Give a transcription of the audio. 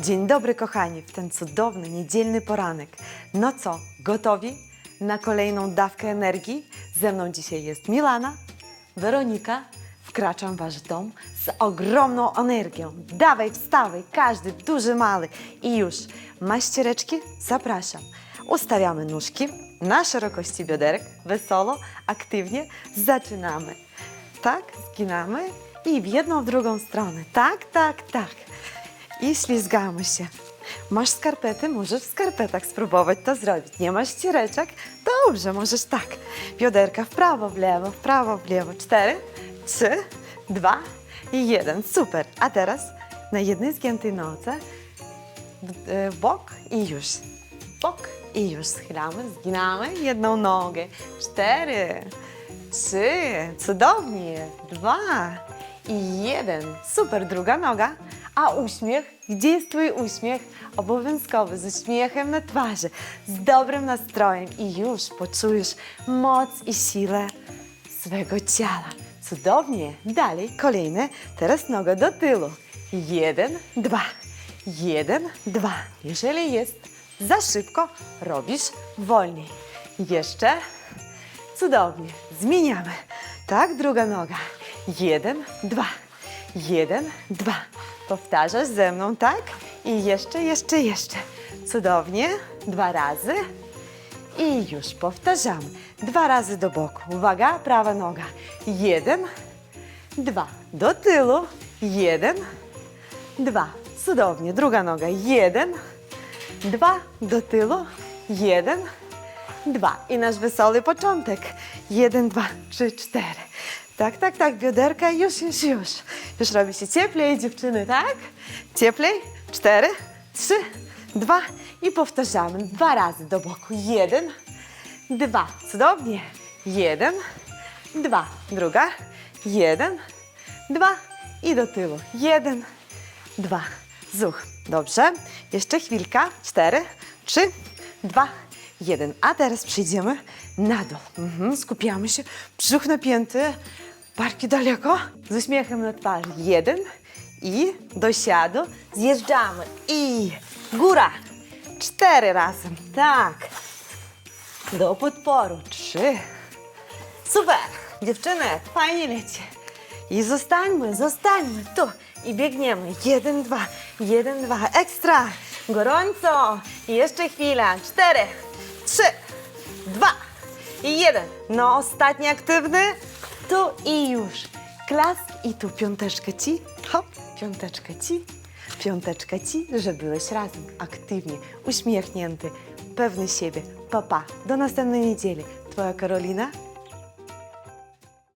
Dzień dobry, kochani, w ten cudowny niedzielny poranek. No co, gotowi na kolejną dawkę energii? Ze mną dzisiaj jest Milana, Weronika. Wkraczam w wasz dom z ogromną energią. Dawaj, wstawaj, każdy, duży, mały. I już, maściereczki, zapraszam. Ustawiamy nóżki na szerokości bioderek, wesoło, aktywnie. Zaczynamy. Tak, zginamy i w jedną, w drugą stronę. Tak, tak, tak i ślizgamy się. Masz skarpety, możesz w skarpetach spróbować to zrobić. Nie masz ściereczek? Dobrze, możesz tak. Bioderka w prawo, w lewo, w prawo, w lewo. Cztery, trzy, dwa i jeden. Super. A teraz na jednej zgiętej nodze w, w bok i już. Bok i już. Schylamy, zginamy jedną nogę. Cztery, trzy, cudownie. Dwa i jeden. Super, druga noga. A uśmiech? Gdzie jest Twój uśmiech? Obowiązkowy, z uśmiechem na twarzy, z dobrym nastrojem i już poczujesz moc i siłę swego ciała. Cudownie. Dalej, kolejne. Teraz noga do tyłu. Jeden, dwa. Jeden, dwa. Jeżeli jest za szybko, robisz wolniej. Jeszcze. Cudownie. Zmieniamy. Tak, druga noga. Jeden, dwa. Jeden, dwa. Powtarzasz ze mną, tak? I jeszcze, jeszcze, jeszcze. Cudownie. Dwa razy. I już powtarzamy. Dwa razy do boku. Uwaga, prawa noga. Jeden, dwa. Do tyłu. Jeden, dwa. Cudownie. Druga noga. Jeden, dwa. Do tyłu. Jeden, dwa. I nasz wesoły początek. Jeden, dwa, trzy, cztery. Tak, tak, tak, bioderka, już, już, już. Już robi się cieplej, dziewczyny, tak? Cieplej. Cztery, trzy, dwa i powtarzamy dwa razy do boku. Jeden, dwa. Cudownie. Jeden, dwa. Druga. Jeden, dwa i do tyłu. Jeden, dwa. Zuch. Dobrze. Jeszcze chwilka. Cztery, trzy, dwa, jeden. A teraz przejdziemy na dół. Mhm. Skupiamy się. Brzuch napięty. Barki daleko. Z uśmiechem na twarzy. Jeden i do siadu. Zjeżdżamy. I góra. Cztery razem. Tak. Do podporu. Trzy. Super! Dziewczyny, fajnie leci. I zostańmy, zostańmy tu. I biegniemy. Jeden, dwa, jeden, dwa. Ekstra! Gorąco! I jeszcze chwila. Cztery, trzy, dwa i jeden. No, ostatni aktywny. Tu i już. Klask i tu piąteczkę ci. Hop, piąteczkę ci. Piąteczkę ci, że byłeś razem, aktywnie, uśmiechnięty, pewny siebie. Papa, do następnej niedzieli. Twoja Karolina